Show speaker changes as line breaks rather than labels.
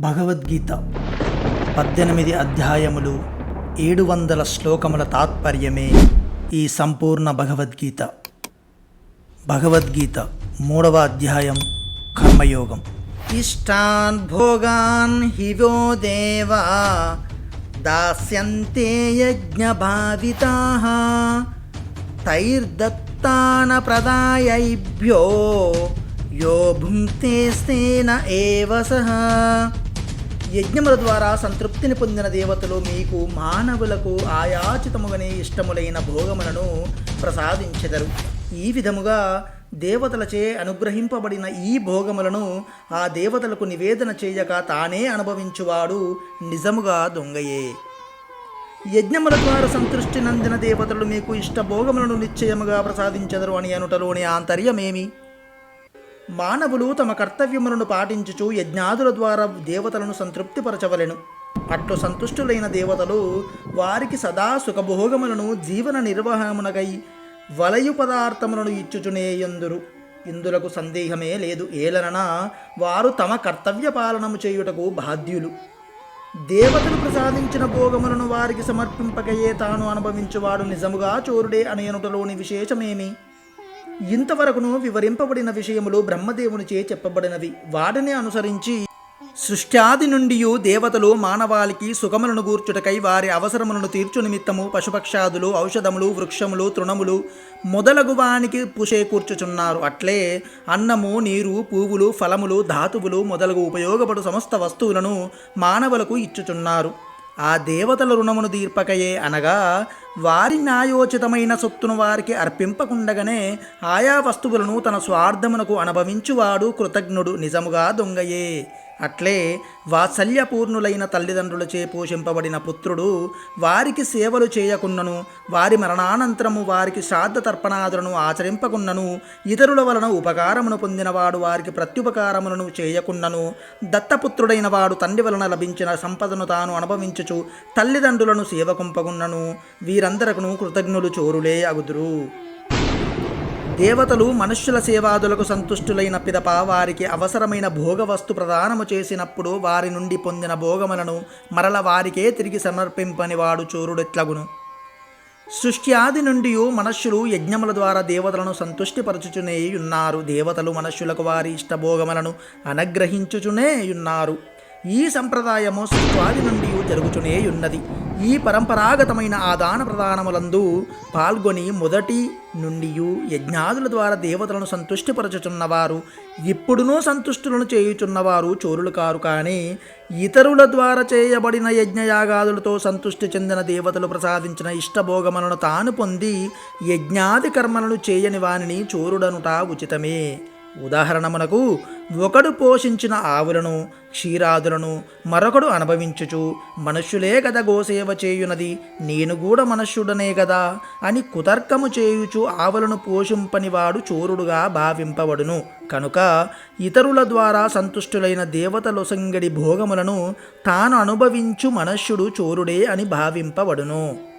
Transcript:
భగవద్గీత పద్దెనిమిది అధ్యాయములు ఏడు వందల శ్లోకముల తాత్పర్యమే ఈ సంపూర్ణ భగవద్గీత. భగవద్గీత మూడవ అధ్యాయం కర్మయోగం. ఇష్టాన్ భోగాన్ హివో దేవా దాస్యంతే యజ్ఞభావితా తైర్దత్తాన ప్రదాయైభ్యో యో భుంక్తేస్తేన ఏవ సహా. యజ్ఞముల ద్వారా సంతృప్తిని పొందిన దేవతలు మీకు మానవులకు ఆయాచితముగానే ఇష్టములైన భోగములను ప్రసాదించెదరు. ఈ విధముగా దేవతలచే అనుగ్రహింపబడిన ఈ భోగములను ఆ దేవతలకు నివేదన చేయక తానే అనుభవించువాడు నిజముగా దొంగయే. యజ్ఞముల ద్వారా సంతృష్టి నందిన దేవతలు మీకు ఇష్ట భోగములను నిశ్చయముగా ప్రసాదించెదరు అని అనుటలోని ఆంతర్యమేమి? మానవులు తమ కర్తవ్యములను పాటించుచు యజ్ఞాదుల ద్వారా దేవతలను సంతృప్తిపరచవలెను. అట్లు సంతుష్టులైన దేవతలు వారికి సదా సుఖభోగములను జీవన నిర్వహణమునకై వలయు పదార్థములను ఇచ్చుచునేయందురు ఇందులకు సందేహమే లేదు. ఏలనన వారు తమ కర్తవ్య పాలనము చేయుటకు బాధ్యులు. దేవతలు ప్రసాదించిన భోగములను వారికి సమర్పింపకయే తాను అనుభవించువాడు నిజముగా చోరుడే అనయనుటలోని విశేషమేమి? ఇంతవరకును వివరింపబడిన విషయములు బ్రహ్మదేవునిచే చెప్పబడినవి. వాటిని అనుసరించి సృష్ట్యాది నుండి దేవతలు మానవాళికి సుఖములను గూర్చుటకై వారి అవసరములను తీర్చు నిమిత్తము పశుపక్షాదులు ఔషధములు వృక్షములు తృణములు మొదలగు వానికి పుషే కూర్చుచున్నారు. అట్లే అన్నము నీరు పువ్వులు ఫలములు ధాతువులు మొదలగు ఉపయోగపడు సమస్త వస్తువులను మానవులకు ఇచ్చుచున్నారు. ఆ దేవతల రుణమును తీర్పకయే అనగా వారి న్యాయోచితమైన సొత్తును వారికి అర్పింపకుండగానే ఆయా వస్తువులను తన స్వార్థమునకు అనుభవించువాడు కృతజ్ఞుడు నిజముగా దొంగయే. అట్లే వాత్సల్యపూర్ణులైన తల్లిదండ్రులచే పోషింపబడిన పుత్రుడు వారికి సేవలు చేయకున్నను వారి మరణానంతరము వారికి శ్రాద్ధ తర్పణాదులను ఆచరింపకున్నను ఇతరుల వలన ఉపకారమును పొందినవాడు వారికి ప్రత్యుపకారములను చేయకున్నను దత్తపుత్రుడైన వాడు తండ్రి వలన లభించిన సంపదను తాను అనుభవించుచు తల్లిదండ్రులను సేవకుంపకున్నను వీరందరకును కృతజ్ఞులు చోరులే అగుదురు. దేవతలు మనుష్యుల సేవాదులకు సంతుష్టులైన పిదప వారికి అవసరమైన భోగవస్తు ప్రదానము చేసినప్పుడు వారి నుండి పొందిన భోగములను మరల వారికే తిరిగి సమర్పింపని వాడు చోరుడెట్లగును. సృష్టి ఆది నుండి మనుష్యులు యజ్ఞముల ద్వారా దేవతలను సంతుష్టిపరచుచునే ఉన్నారు దేవతలు మనుష్యులకు వారి ఇష్టభోగములను అనుగ్రహించుచునే ఉన్నారు ఈ సంప్రదాయము సృష్టి నుండి జరుగుచునే ఉన్నది. ఈ పరంపరాగతమైన ఆ దాన ప్రదానములందు పాల్గొని మొదటి నుండి యజ్ఞాదుల ద్వారా దేవతలను సంతుష్టిపరచుచున్నవారు ఇప్పుడునూ సంతుష్టులను చేయుచున్నవారు చోరులు కారు కానీ ఇతరుల ద్వారా చేయబడిన యజ్ఞయాగాదులతో సంతుష్టి చెందిన దేవతలు ప్రసాదించిన ఇష్టభోగములను తాను పొంది యజ్ఞాది కర్మలను చేయని వానిని చోరుడనుట ఉచితమే. ఉదాహరణమునకు ఒకడు పోషించిన ఆవులను క్షీరాదులను మరొకడు అనుభవించుచు మనుష్యులే కదా గోసేవ చేయునది నేను కూడా మనుష్యుడనే కదా అని కుతర్కము చేయుచు ఆవులను పోషింపనివాడు చోరుడుగా భావింపబడును. కనుక ఇతరుల ద్వారా సంతుష్టులైన దేవతలొసంగడి భోగములను తాను అనుభవించు మనుష్యుడు చోరుడే అని భావింపబడును.